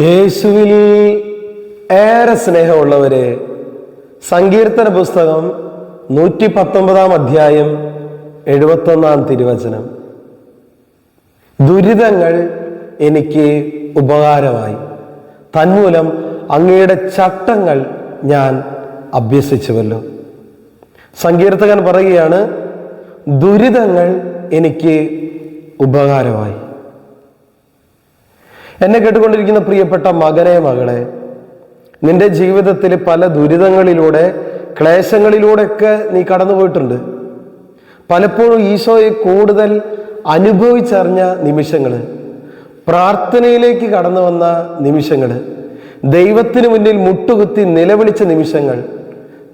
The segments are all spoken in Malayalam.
യേശുവിൽ ഏറെ സ്നേഹമുള്ളവരെ സങ്കീർത്തന പുസ്തകം നൂറ്റി പത്തൊമ്പതാം അധ്യായം എഴുപത്തൊന്നാം തിരുവചനം. ദുരിതങ്ങൾ എനിക്ക് ഉപകാരമായി. തന്മൂലം അങ്ങയുടെ ചട്ടങ്ങൾ ഞാൻ അഭ്യസിച്ചുവല്ലോ. സങ്കീർത്തകൻ പറയുകയാണ് ദുരിതങ്ങൾ എനിക്ക് ഉപകാരമായി. എന്നെ കേട്ടുകൊണ്ടിരിക്കുന്ന പ്രിയപ്പെട്ട മകനെ മകളെ നിന്റെ ജീവിതത്തിൽ പല ദുരിതങ്ങളിലൂടെ ക്ലേശങ്ങളിലൂടെയൊക്കെ നീ കടന്നുപോയിട്ടുണ്ട്. പലപ്പോഴും ഈശോയെ കൂടുതൽ അനുഭവിച്ചറിഞ്ഞ നിമിഷങ്ങൾ പ്രാർത്ഥനയിലേക്ക് കടന്നു വന്ന നിമിഷങ്ങൾ ദൈവത്തിന് മുന്നിൽ മുട്ടുകുത്തി നിലവിളിച്ച നിമിഷങ്ങൾ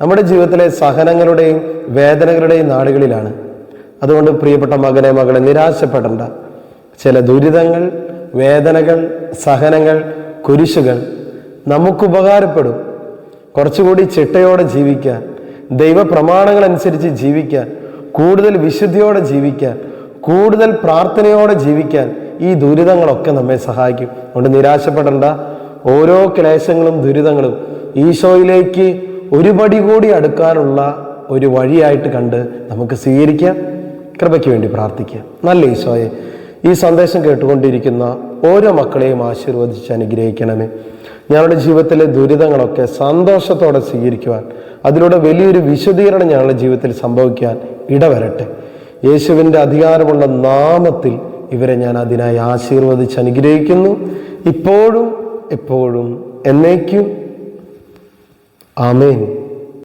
നമ്മുടെ ജീവിതത്തിലെ സഹനങ്ങളുടെയും വേദനകളുടെയും നാടുകളിലാണ് അതുകൊണ്ട് പ്രിയപ്പെട്ട മകനെ മകളെ നിരാശപ്പെടേണ്ട. ചില ദുരിതങ്ങൾ വേദനകൾ സഹനങ്ങൾ കുരിശുകൾ നമുക്ക് ഉപകാരപ്പെടും. കുറച്ചുകൂടി ചിട്ടയോടെ ജീവിക്കാൻ ദൈവപ്രമാണങ്ങൾ അനുസരിച്ച് ജീവിക്കാൻ കൂടുതൽ വിശുദ്ധിയോടെ ജീവിക്കാൻ കൂടുതൽ പ്രാർത്ഥനയോടെ ജീവിക്കാൻ ഈ ദുരിതങ്ങളൊക്കെ നമ്മെ സഹായിക്കും. അതുകൊണ്ട് നിരാശപ്പെടേണ്ട. ഓരോ ക്ലേശങ്ങളും ദുരിതങ്ങളും ഈശോയിലേക്ക് ഒരു പടി കൂടി അടുക്കാനുള്ള ഒരു വഴിയായിട്ട് കണ്ട് നമുക്ക് സ്വീകരിക്കാം. കൃപയ്ക്ക് വേണ്ടി പ്രാർത്ഥിക്കാം. നല്ല ഈശോയെ ഈ സന്ദേശം കേട്ടുകൊണ്ടിരിക്കുന്ന ഓരോ മക്കളെയും ആശീർവദിച്ച് അനുഗ്രഹിക്കണമേ. ഞങ്ങളുടെ ജീവിതത്തിലെ ദുരിതങ്ങളൊക്കെ സന്തോഷത്തോടെ സ്വീകരിക്കുവാൻ അതിലൂടെ വലിയൊരു വിശദീകരണം ഞങ്ങളുടെ ജീവിതത്തിൽ സംഭവിക്കാൻ ഇടവരട്ടെ. യേശുവിന്റെ അധികാരമുള്ള നാമത്തിൽ ഇവരെ ഞാൻ അതിനായി ആശീർവദിച്ച് അനുഗ്രഹിക്കുന്നു. ഇപ്പോഴും എപ്പോഴും എന്നേക്കും. ആമേൻ.